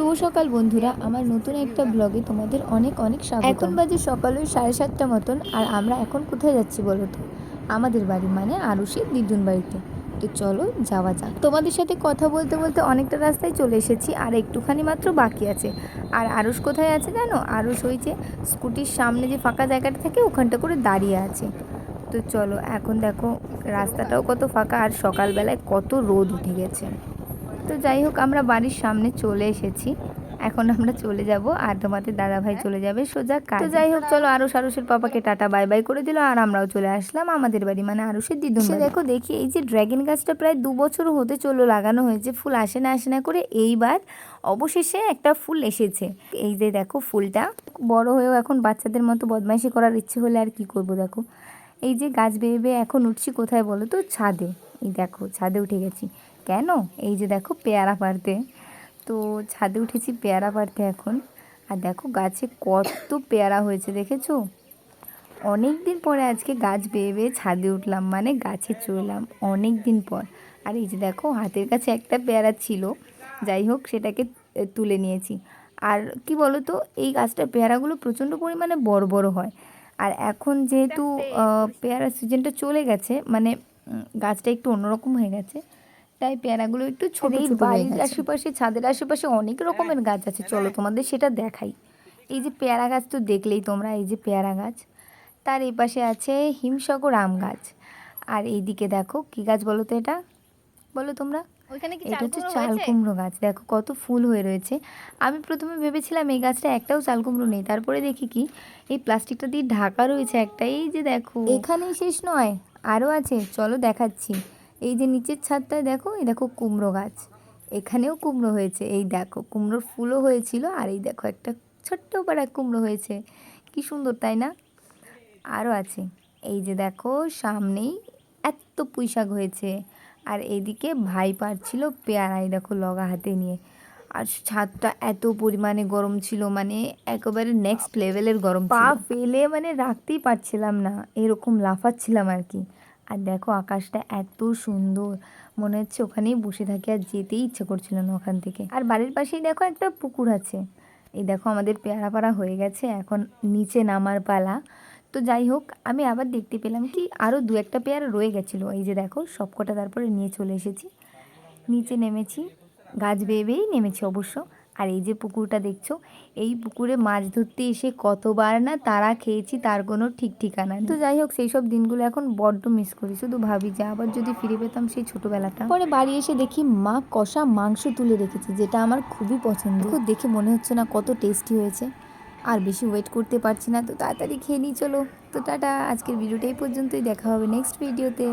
শুভ সকাল বন্ধুরা। আমার নতুন একটা ব্লগে তোমাদের অনেক অনেক স্বাগত এখন বাজে সকাল ওই সাড়ে সাতটা মতন, আর আমরা এখন কোথায় যাচ্ছি বলো তো? আমাদের বাড়ি মানে আরুষের দিদুন বাড়িতে। তো চলো যাওয়া যাক। তোমাদের সাথে কথা বলতে বলতে অনেকটা রাস্তায় চলে এসেছি, আর একটুখানি মাত্র বাকি আছে। আর আরুষ কোথায় আছে জানো? আরুষ ওই যে স্কুটির সামনে যে ফাঁকা জায়গাটা থাকে, ওখানটা করে দাঁড়িয়ে আছে। তো চলো, এখন দেখো রাস্তাটাও কত ফাঁকা, আর সকালবেলায় কত রোদ উঠে গেছে। তো যাই হোক আমরা বাড়ির সামনে চলে এসেছি। এখন আমরা চলে যাব আর তোমাদের দাদা ভাই চলে যাবে সোজা কাজ। তো যাই হোক চলো আরুষ আরুষের পাপাকে টাটা বাই বাই করে দিল আর আমরাও চলে আসলাম আমাদের বাড়ি মানে আরুষের দিদুন দেখো দেখি এই যে ড্র্যাগন গাছটা প্রায় দু বছর হতে চলো লাগানো হয়েছে। ফুল আসে না আসে না করে এইবার অবশেষে একটা ফুল এসেছে। এই যে দেখো ফুলটা বড় হয়েও এখন বাচ্চাদের মতো বদমাইশি করার ইচ্ছে হলে আর কি করব দেখো। এই যে গাছ বেয়ে বেয়ে এখন উঠছি কোথায় বলো তো? ছাদে। এই দেখো ছাদে উঠে গেছি। কেন? এই যে দেখো পেয়ারা পারতে তো ছাদে উঠেছি পেয়ারা পারতে এখন। আর দেখো গাছে কত পেয়ারা হয়েছে দেখেছ? অনেক দিন পরে আজকে গাছ বেয়ে বেয়ে ছাদে উঠলাম মানে গাছে চড়লাম অনেক দিন পর। আর এই যে দেখো হাতের কাছে একটা পেয়ারা ছিল যাই হোক সেটাকে তুলে নিয়েছি। আর কি বলো তো এই গাছটার পেয়ারাগুলো প্রচণ্ড পরিমাণে বড় বড় হয়। আর এখন যেহেতু আহ, পেয়ারার সিজনটা চলে গেছে মানে গাছটা একটু অন্যরকম হয়ে গেছে। তাই পেয়ারাগুলো একটু ছোট ছোট বাড়ির আশেপাশে ছাদের আশেপাশে অনেক রকমের গাছ আছে। চলো তোমাদের সেটা দেখাই। এই যে পেয়ারা গাছ তো দেখলেই তোমরা এই যে পেয়ারা গাছ তার এই পাশে আছে হিমসাগর আম গাছ। আর এইদিকে দেখো কি গাছ বলো তো এটা? বলো তোমরা? এটা হচ্ছে চাল কুমড়ো গাছ। দেখো কত ফুল হয়ে রয়েছে। আমি প্রথমে ভেবেছিলাম এই গাছটা একটাও চাল কুমড়ো নেই। তারপরে দেখি কি এই প্লাস্টিকটা দিয়ে ঢাকা রয়েছে একটা। এই যে দেখো। এখানেই শেষ নয় আরও আছে। চলো দেখাচ্ছি। এই যে নিচের ছাদটায় দেখো এই দেখো কুমড়ো গাছ। এখানেও কুমড়ো হয়েছে। এই দেখো, কুমড়োর ফুলও হয়েছিল আর এই দেখো একটা ছোট্ট পাড়া কুমড়ো হয়েছে। কি সুন্দর, তাই না? আরও আছে। এই যে দেখো, সামনেই এত পুঁই শাক হয়েছে। আর এইদিকে ভাই পারছিল পেয়ারা, এই দেখো লগা হাতে নিয়ে। আর ছাদটা এত পরিমাণে গরম ছিল মানে একেবারে নেক্সট লেভেলের গরম পা ফেলে মানে রাখতেই পারছিলাম না, এরকম লাফাচ্ছিলাম আর কি। আর দেখো আকাশটা এত সুন্দর। মনে হচ্ছে ওখানেই বসে থাকি আর যেতেই ইচ্ছে করছিল না ওখান থেকে। আর বাড়ির পাশেই দেখো একটা পুকুর আছে। এই দেখো আমাদের পেয়ারা পাড়া হয়ে গেছে, এখন নিচে নামার পালা। তো যাই হোক, আমি আবার দেখতে পেলাম কি আরও দু একটা পেয়ারা রয়ে গেছিল। এই যে দেখো, সবকটা তারপরে নিয়ে চলে এসেছি। নিচে নেমেছি, গাছ বেয়ে বেয়েই নেমেছি অবশ্য। আর এই যে পুকুরটা দেখছ এই পুকুরে মাছ ধরতে এসে কতবার না তারা খেয়েছি তার কোনো ঠিক ঠিকানা তো যাই হোক সেই সব দিনগুলো এখন বড্ড মিস করি। শুধু ভাবি যে আবার যদি ফিরে পেতাম সেই ছোটোবেলাটা। পরে বাড়ি এসে দেখি মা কষা মাংস তুলে রেখেছে যেটা আমার খুবই পছন্দ। দেখে মনে হচ্ছে না কত টেস্টি হয়েছে। আর বেশি ওয়েট করতে পারছি না তো তাড়াতাড়ি খেয়ে নিই চলো। তো টাটা আজকের ভিডিওটা এই পর্যন্তই দেখা হবে নেক্সট ভিডিওতে